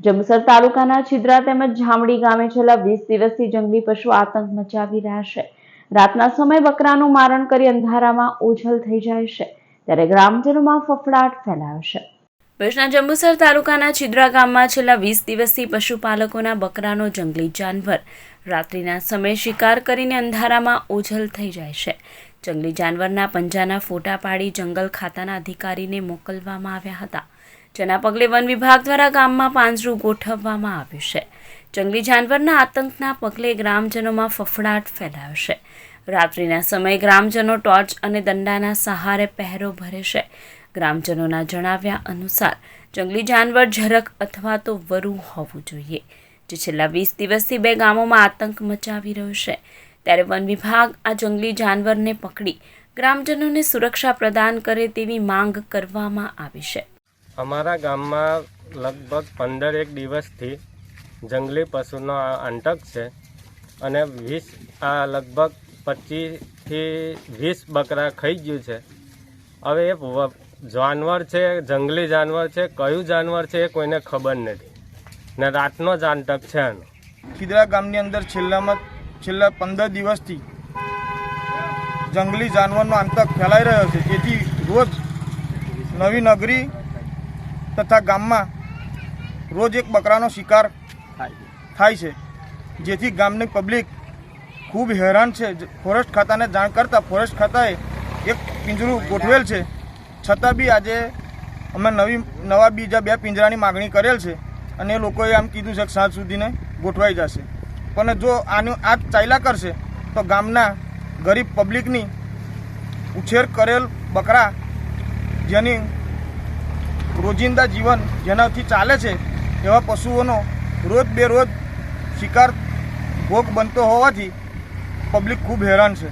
જંબુસર તાલુકાના છિદ્રા તેમજ જામડી ગામે છેલ્લા વીસ દિવસથી જંગલી પશુ આતંક મચાવી રહ્યા છે. રાતના સમયે બકરાનું મારણ કરી અંધારામાં ઓછલ થઈ જાય છે. ત્યારે ગ્રામજનોમાં ફફડાટ ફેલાયો છે. ભુજના જંબુસર તાલુકાના છિદ્રા ગામમાં છેલ્લા વીસ દિવસથી પશુપાલકોના બકરાનો જંગલી જાનવર રાત્રિના સમયે શિકાર કરીને અંધારામાં ઓછલ થઈ જાય છે. જંગલી જાનવરના પંજાના ફોટા પાડી જંગલ ખાતાના અધિકારીને મોકલવામાં આવ્યા હતા. જેના પગલે વન વિભાગ દ્વારા ગામમાં પાંજરું ગોઠવવામાં આવ્યું છે. જંગલી જાનવરના આતંકના પગલે ગ્રામજનોમાં ફફડાટ ફેલાયો છે. રાત્રિના સમયે ગ્રામજનો ટોર્ચ અને દંડાના સહારે પહેરો ભરે છે. ગ્રામજનોના જણાવ્યા અનુસાર, જંગલી જાનવર ઝરક અથવા તો વરુ હોવું જોઈએ, જે છેલ્લા વીસ દિવસથી બે ગામોમાં આતંક મચાવી રહ્યો છે. ત્યારે વન વિભાગ આ જંગલી જાનવરને પકડી ગ્રામજનોને સુરક્ષા પ્રદાન કરે તેવી માંગ કરવામાં આવી છે. અમારા ગામમાં લગભગ પંદર એક દિવસથી જંગલી પશુનો આ આંટક છે અને વીસ, આ લગભગ પચીસથી વીસ બકરા ખાઈ ગયું છે. હવે એ જાનવર છે, જંગલી જાનવર છે, કયું જાનવર છે એ કોઈને ખબર નથી. ને રાતનો જ આંટક છે આનો. ખીદરા ગામની અંદર છેલ્લામાં, છેલ્લા પંદર દિવસથી જંગલી જાનવરનો આંતક ફેલાઈ રહ્યો છે. જેથી રોજ નવી નગરી તથા ગામમાં રોજ એક બકરાનો શિકાર થાય છે. જેથી ગામની પબ્લિક ખૂબ હેરાન છે. ફોરેસ્ટ ખાતાને જાણ કરતાં ફોરેસ્ટ ખાતાએ એક પિંજરું ગોઠવેલ છે. છતાં બી આજે અમે નવી નવા બીજા બે પિંજરાની માગણી કરેલ છે અને એ લોકોએ આમ કીધું છે કે સાંજ સુધીને ગોઠવાઈ જશે. પણ જો આનું આ ચાલ્યા કરશે તો ગામના ગરીબ પબ્લિકની ઉછેર કરેલ બકરા જેની રોજિંદા જીવન જેનાથી ચાલે છે એવા પશુઓનો રોજ બેરોજ શિકાર ભોગ બનતો હોવાથી પબ્લિક ખૂબ હેરાન છે.